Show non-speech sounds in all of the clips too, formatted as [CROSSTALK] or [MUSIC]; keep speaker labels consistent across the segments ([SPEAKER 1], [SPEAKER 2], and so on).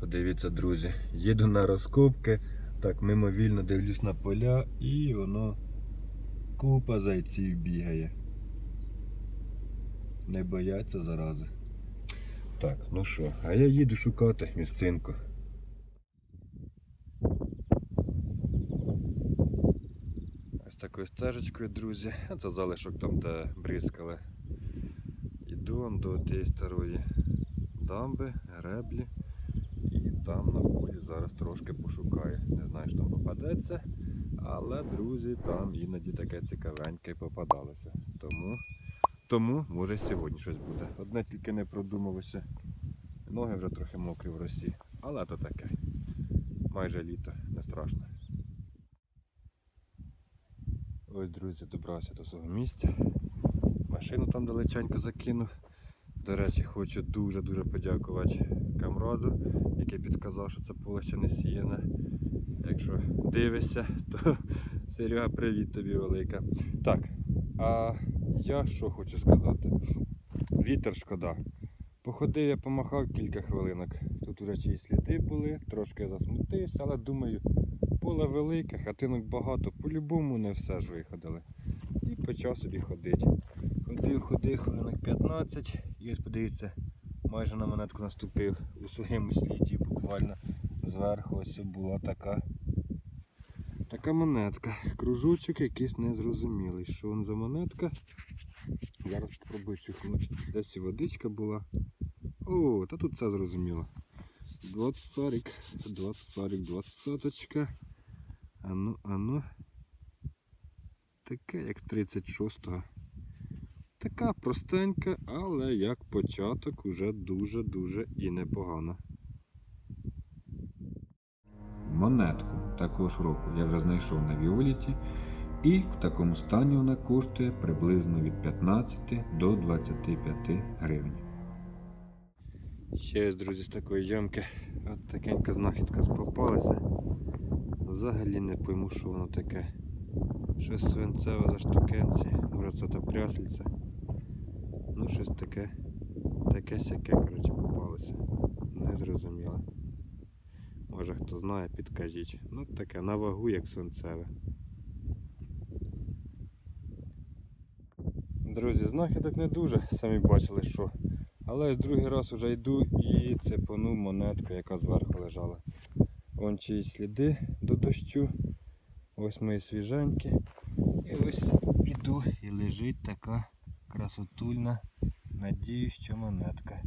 [SPEAKER 1] Подивіться, друзі, їду на розкопки, так мимовільно дивлюсь на поля і воно купа зайців бігає. Не бояться зарази. Так, ну що, а я їду шукати місцинку. Ось такою стежечкою, друзі. Це залишок там, де бризкали. Іду до тієї старої дамби, греблі. І там на полі зараз трошки пошукаю. Не знаю, що там попадеться. Але, друзі, там іноді таке цікавеньке попадалося. Тому, тому може сьогодні щось буде. Одне тільки не продумалося. Ноги вже трохи мокрі в росі. Але то таке. Майже літо, не страшно. Ось, друзі, добрався до свого місця. Машину там далеченько закинув. До речі, хочу дуже-дуже подякувати камраду, який підказав, що це поле ще не сіяне. Якщо дивишся, то [LAUGHS] Серега, привіт тобі велика. Так, а я що хочу сказати? Вітер шкода. Походив я помахав кілька хвилинок. Тут уже чиї сліди були, трошки засмутився, але думаю, поле велике, хатинок багато, по-любому не все ж виходили. І почав собі ходити. Ходив, ходив, хвилинок 15, і ось подивіться, майже на монетку наступив у своєму сліді, буквально зверху ось була така. Така монетка. Кружочок якийсь незрозумілий. Що він за монетка? Зараз спробую чухнути. Десь і водичка була. О, та тут все зрозуміло. 20 сорік, 20 сорік, 20 соточка. Ану, ану. Таке як 36-го. Така простенька, але як початок уже дуже-дуже і непогано.
[SPEAKER 2] Монетку такого ж року я вже знайшов на Віоліті, і в такому стані вона коштує приблизно від 15 до 25 гривень.
[SPEAKER 1] Ще ось, друзі, з такої ямки от такенька знахідка попалася. Взагалі не пойму, що воно таке. Щось свинцеве за штукенці, може це та прясельце. Ну щось таке, таке сяке, коротше, попалося. Не зрозуміло. Може хто знає, підкажіть. Ну таке на вагу, як свинцеве. Друзі, знахідок не дуже, самі бачили, що. Але другий раз вже йду і цепанув монетку, яка зверху лежала. Вон чиїсь сліди до дощу. Ось мої свіженькі. І ось іду і лежить така красотульна. Надію, що монетка.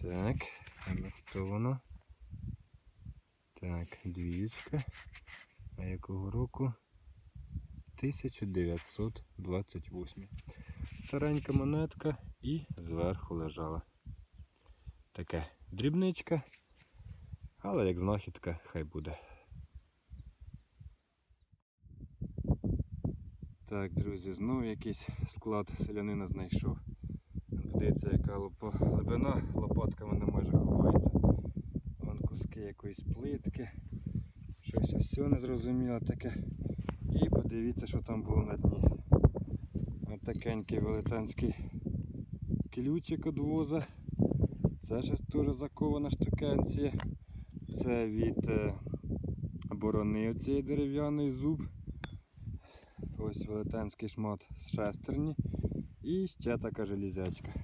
[SPEAKER 1] Так, хто вона? Так, двієчка. А якого року? 1928. Старенька монетка і зверху лежала. Таке дрібничка, але як знахідка хай буде. Так, друзі, знову якийсь склад селянина знайшов. Подивіться, яка глибина лопатками не майже ховається. Вон куски якоїсь плитки. Щось ось незрозуміле таке. І подивіться, що там було на дні. Ось такенький велетенський ключик від воза. Це щось теж закована штукенція. Це від е, борони цієї дерев'яний зуб. Ось велетенський шмат з шестерні. І ще така железячка.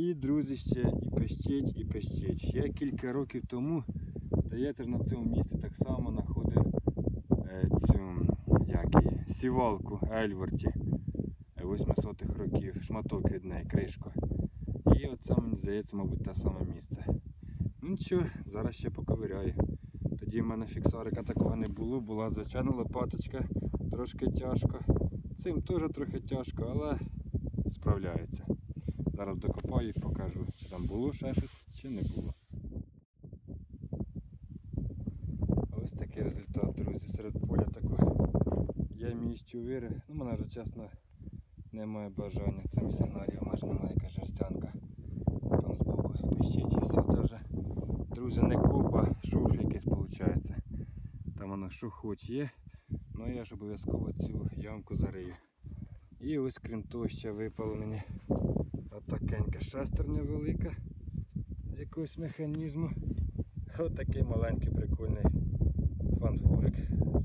[SPEAKER 1] І, друзі, ще і пищить, і пищить. Я кілька років тому, здається, ж на цьому місці так само знаходив е, цю як її, сівалку Ельворті 800-х років, шматок від неї, кришку. І оце, мені здається, мабуть, те саме місце. Ну нічого, зараз ще поковиряю. Тоді в мене фіксарика такого не було, була звичайна лопаточка, трошки тяжко. Цим теж трохи тяжко, але справляється. Зараз докопаю і покажу, чи там було ще щось, чи не було. Ось такий результат, друзі, серед поля такого. Я міщу вири. Ну, мене вже чесно немає бажання. Там сигналів майже немає яка жерстянка. Там збоку пищить і все. Це вже, друзі, не купа, шурф якийсь виходить. Там воно що хоч є. Ну я ж обов'язково цю ямку зарию. І ось крім того ще випало мені отакенька шестерня велика з якогось механізму. Ось такий маленький прикольний фанфурик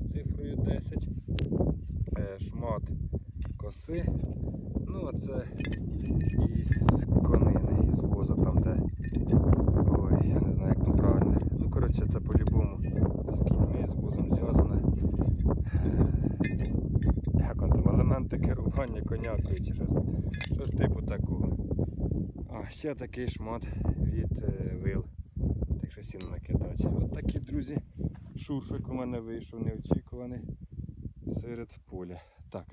[SPEAKER 1] з цифрою 10. Е, Шмат коси. Ну, а це із конини, із воза там, де. Ой, я не знаю, як там правильно. Ну, коротше, це по-любому з кіньми, з возом зв'язане. Е, Як он там, елементи керування конякою чи щось. Щось типу такого. Ще такий шмат від е, вил. Так що сіно накидати. От такі, друзі, шурфик у мене вийшов неочікуваний серед поля. Так,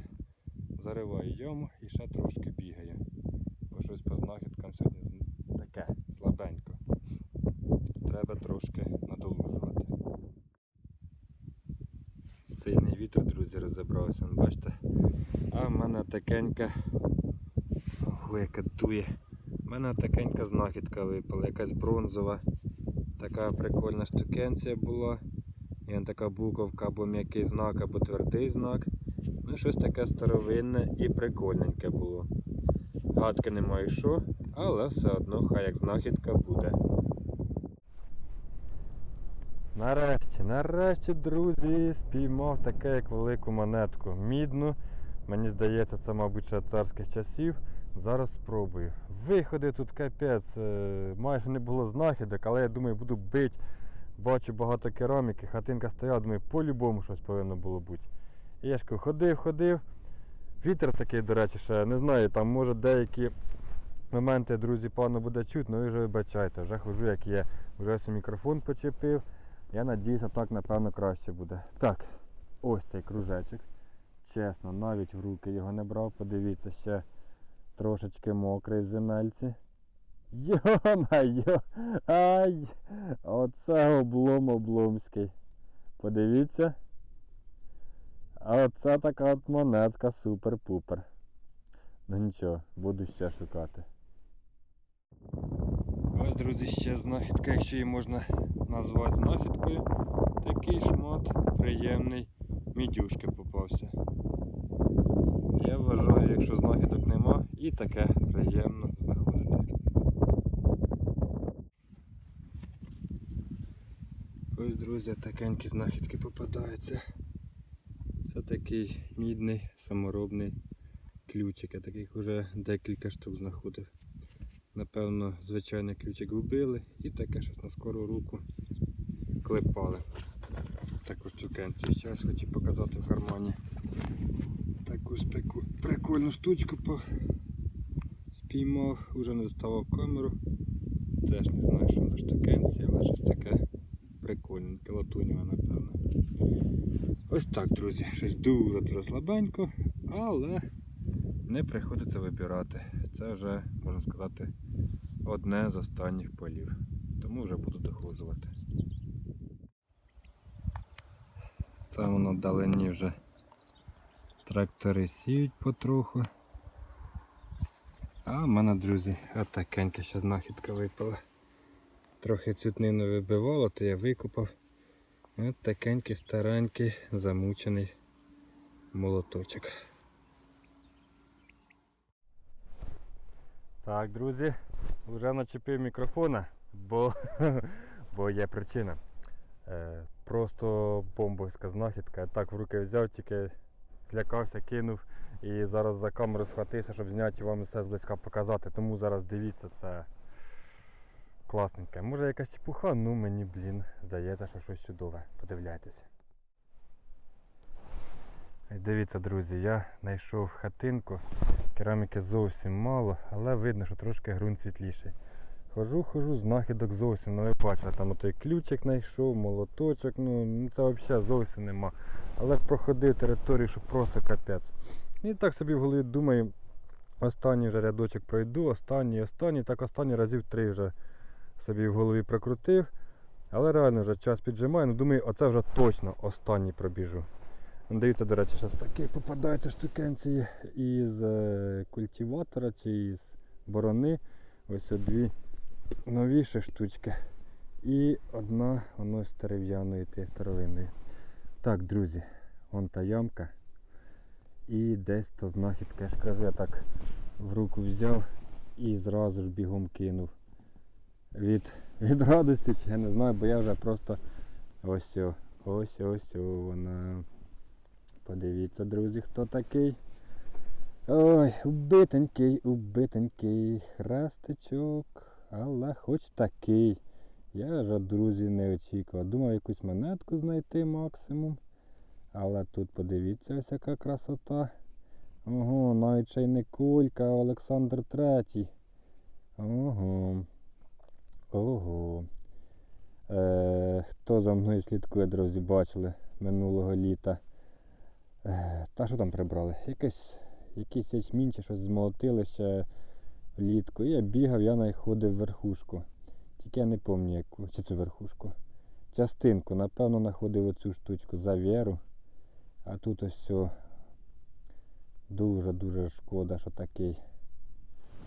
[SPEAKER 1] зариваю яму і ще трошки бігаю. Бо щось по знахідкам сьогодні таке слабенько. Треба трошки надолужувати. Сильний вітер, друзі, розібрався, бачите. А в мене такенька. Дує. Мене такенька знахідка випала, якась бронзова. Така прикольна штукенція була. І така буковка або м'який знак, або твердий знак. Ну, щось таке старовинне і прикольненьке було. Гадки не маю що, але все одно хай як знахідка буде. Нарешті, нарешті, друзі, спіймав таке як велику монетку. Мідну. Мені здається, це, мабуть, царських часів. Зараз спробую. Виходи тут капець. е, Майже не було знахідок, але я думаю, буду бити. Бачу багато кераміки, хатинка стояла, думаю, по-любому щось повинно було бути. І я ж ходив, ходив. Вітер такий, до речі, ще не знаю, там може деякі моменти, друзі, пану буде чутно, ви вже вибачайте, вже хожу як є. Вже ось мікрофон почепив. Я надіюся, так напевно краще буде. Так, ось цей кружечок. Чесно, навіть в руки його не брав. Подивіться, ще трошечки мокрий в земельці. Йо-майо! Ай! Оце облом обломський. Подивіться. А оце така от монетка супер-пупер. Ну нічого, буду ще шукати. Ось, друзі, ще знахідка, якщо її можна назвати знахідкою. Такий шмат приємний мідюшки попався. Я вважаю, якщо знахідок нема, і таке приємно знаходити. Ось, друзі, такенькі знахідки попадаються. Це такий мідний саморобний ключик. Я таких вже декілька штук знаходив. Напевно, звичайний ключик вбили і таке щось на скору руку клепали. Таку штукенцію. Зараз хочу показати в кармані. Таку спеку... прикольну штучку по... спіймав, вже не доставав камеру. Теж не знаю, що за штукенція, але щось таке прикольненьке, латуніве, напевно. Ось так, друзі, щось дуже дуже слабенько, але не приходиться вибирати. Це вже, можна сказати, одне з останніх полів. Тому вже буду доходжувати. Там воно вдалині вже трактори сіють потроху. А в мене, друзі, отакенька ще знахідка випала. Трохи цвітнину вибивало, то я викупав. От такенький старенький замучений молоточок. Так, друзі, вже начепив мікрофона, бо, [LAUGHS] бо є причина. Е, просто бомбовська знахідка. Так в руки взяв, тільки злякався, кинув і зараз за камеру схватився, щоб зняти вам все зблизька показати. Тому зараз дивіться, це класненьке. Може якась чепуха, ну мені, блін, здається, що щось чудове. Додивляйтеся. Дивіться, друзі, я знайшов хатинку. Кераміки зовсім мало, але видно, що трошки ґрунт світліший. Хожу, хожу, знахідок зовсім, ну ви бачили, там отой ключик знайшов, молоточок, ну ну, це взагалі зовсім нема. Але проходив територію, що просто капець. І так собі в голові думаю, останній вже рядочок пройду, останній, останній, так останній разів три вже собі в голові прокрутив. Але реально вже час піджимає, ну думаю, оце вже точно останній пробіжу. Ну, Дивіться, до речі, зараз такі попадаються штукенці із е, культиватора чи із борони. Ось дві новіші штучки. І одна воно з дерев'яної тієї старовинної. Так, друзі, вон та ямка. І десь та знахідка, я ж кажу, я так в руку взяв і зразу ж бігом кинув. Від від радості, я не знаю, бо я вже просто ось о, ось ось о вона. Подивіться, друзі, хто такий. Ой, убитенький, убитенький хрестичок, але хоч такий. Я ж, друзі, не очікував. Думав якусь монетку знайти максимум. Але тут подивіться ось яка красота. Ого, навіть ще й не кулька, а Олександр Третій. Ого. Ого. Е, хто за мною слідкує, друзі, бачили минулого літа. Е, та що там прибрали? Якийсь ячмінь чи щось змолотили ще влітку. Я бігав, я знаходив верхушку. Тільки я не пам'ятаю яку. Чи цю верхушку. Частинку, напевно, знаходив оцю штучку за віру. А тут ось все. Дуже-дуже шкода, що такий.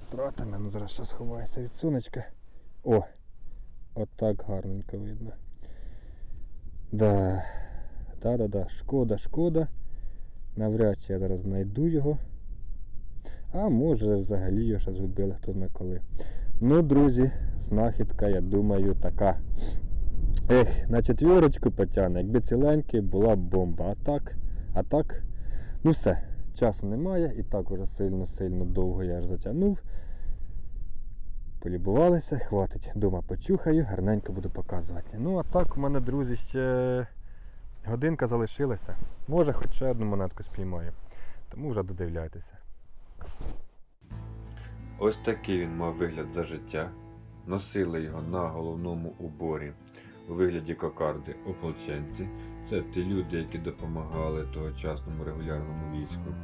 [SPEAKER 1] Втратимо, ну зараз ще сховаюся від сонечка. О! Отак гарненько видно. Да. Да-да-да. Шкода, шкода. Навряд чи я зараз знайду його. А може взагалі його ще згубили хто зна коли. Ну, друзі, знахідка, я думаю, така. Ех, на четвірочку потягне. Якби ціленький, була б бомба. А так, а так, ну все, часу немає. І так уже сильно-сильно довго я аж затягнув. Полюбувалися, хватить. Дома почухаю, гарненько буду показувати. Ну, а так у мене, друзі, ще годинка залишилася. Може, хоч ще одну монетку спіймаю. Тому вже додивляйтеся.
[SPEAKER 2] Ось такий він мав вигляд за життя. Носили його на головному уборі у вигляді кокарди ополченці. Це ті люди, які допомагали тогочасному регулярному війську.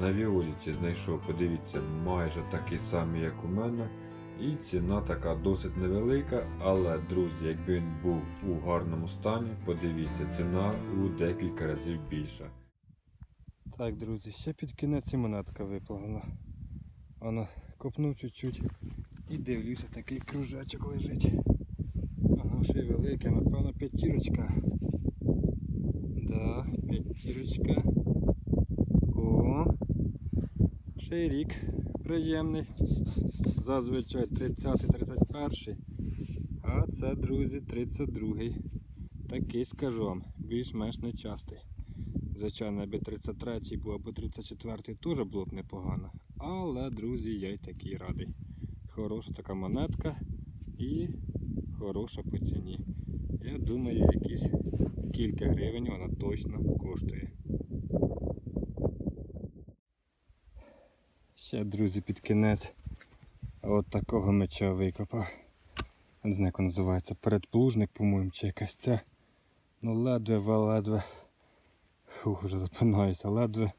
[SPEAKER 2] На Віоліті знайшов, подивіться, майже такий самий, як у мене. І ціна така досить невелика, але, друзі, якби він був у гарному стані, подивіться, ціна у декілька разів більша.
[SPEAKER 1] Так, друзі, ще під кінець і монетка виплавала. Воно копнув чуть-чуть і дивлюся, такий кружечок лежить. Ага, ще й велике, напевно, п'ятірочка. Да, п'ятірочка. О, ще й рік приємний. Зазвичай 30-31. А це, друзі, 32-й. Такий скажу вам, більш-менш нечастий. Звичайно, аби 33-й був або 34-й теж було б непогано. Але, друзі, я й такий радий. Хороша така монетка і хороша по ціні. Я думаю, якісь кілька гривень вона точно коштує. Ще, друзі, під кінець от такого меча викопав. Не знаю, як він називається. Передплужник, по-моєму, чи якась ця. Ну ледве-ледве. Фух, вже запинаюся, ледве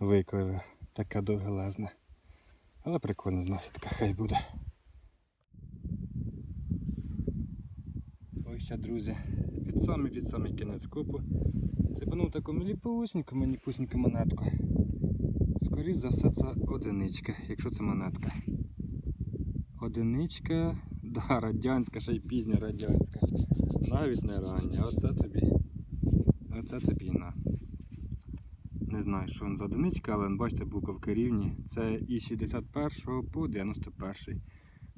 [SPEAKER 1] викове. Таке довгелезне. Але прикольна знахідка, хай буде. Ось ще, друзі, під самий під самий кінець копу. Цепанув таку маліпусіньку, маліпусіньку монетку. Скоріше за все це одиничка, якщо це монетка. Одиничка, да, радянська, ще й пізня радянська. Навіть не рання. Оце тобі. Оце тобі на. Не знаю, що він за одиничка, але бачите, буковки рівні. Це і 61 по 91.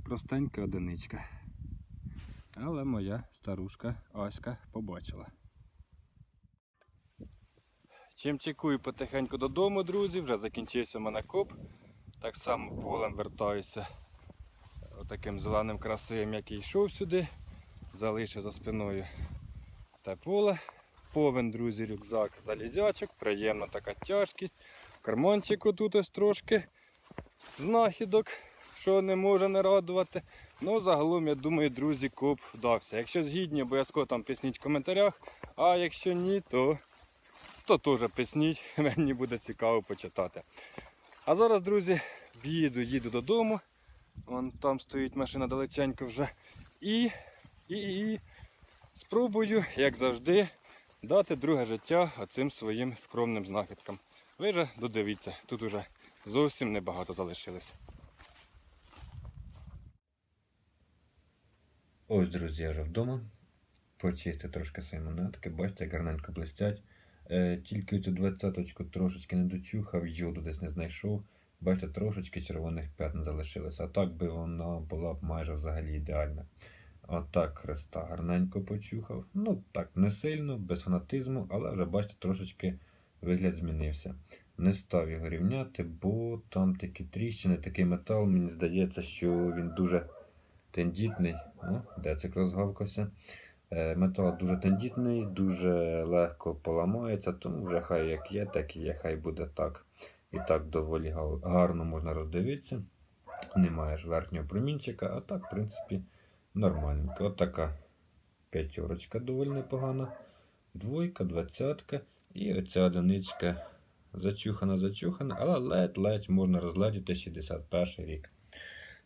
[SPEAKER 1] Простенька одиничка. Але моя старушка Аська побачила. Чим чекую потихеньку додому, друзі, вже закінчився в мене коп. Так само полем вертаюся отаким зеленим красивим, який йшов сюди. Залишив за спиною те поле. Повен, друзі, рюкзак залізячок, приємна така тяжкість. Карманчику тут ось трошки знахідок, що не може не радувати. Ну, загалом, я думаю, друзі, коп вдався. Якщо згідні, обов'язково там писніть в коментарях. А якщо ні, то, то теж писніть, [LAUGHS] мені буде цікаво почитати. А зараз, друзі, їду, їду додому. Вон там стоїть машина далеченько вже. І, і, і спробую, як завжди, дати друге життя оцим своїм скромним знахідкам. Ви же додивіться, тут уже зовсім небагато залишилось.
[SPEAKER 2] Ось, друзі, я вже вдома. Почистив трошки свої монетки, бачите, як гарненько блистять. Е, тільки цю двадцяточку трошечки не дочухав, йоду десь не знайшов. Бачите, трошечки червоних п'ятн залишилося. А так би вона була б майже взагалі ідеальна. Отак хреста гарненько почухав. Ну, так, не сильно, без фанатизму, але вже бачите, трошечки вигляд змінився. Не став його рівняти, бо там такі тріщини, такий метал, мені здається, що він дуже тендітний. О, децик розгавкався. Е, Метал дуже тендітний, дуже легко поламається, тому вже хай як є, так і є, хай буде так. І так доволі гарно можна роздивитися. Немає ж верхнього промінчика, а так, в принципі, нормальненько. От така п'ятерочка доволі непогана. Двойка, двадцятка і оця одиничка зачухана, зачухана, але ледь-ледь можна розгледіти 61 рік.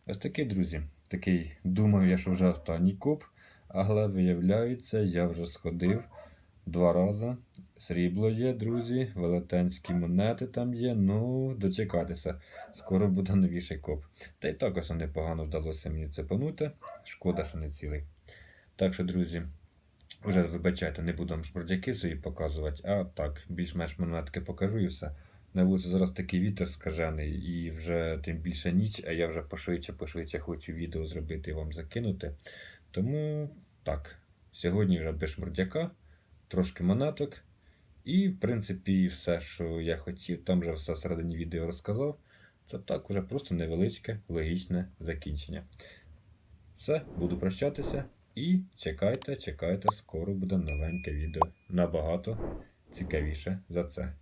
[SPEAKER 2] Ось такий, друзі. Такий, думав я, що вже останній коп, але виявляється, я вже сходив два рази. Срібло є, друзі, велетенські монети там є. Ну, дочекатися. Скоро буде новіший коп. Та й так ось непогано вдалося мені це панути. Шкода, що не цілий. Так що, друзі, вже вибачайте, не буду вам шмурдяки свої показувати, а так, більш-менш монетки покажу і все. На вулиці зараз такий вітер скажений, і вже тим більше ніч, а я вже пошвидше, пошвидше хочу відео зробити і вам закинути. Тому так, сьогодні вже без шмурдяка, трошки монеток. І, в принципі, все, що я хотів, там вже все всередині відео розказав. Це так уже просто невеличке логічне закінчення. Все, буду прощатися. І чекайте, чекайте, скоро буде новеньке відео. Набагато цікавіше за це.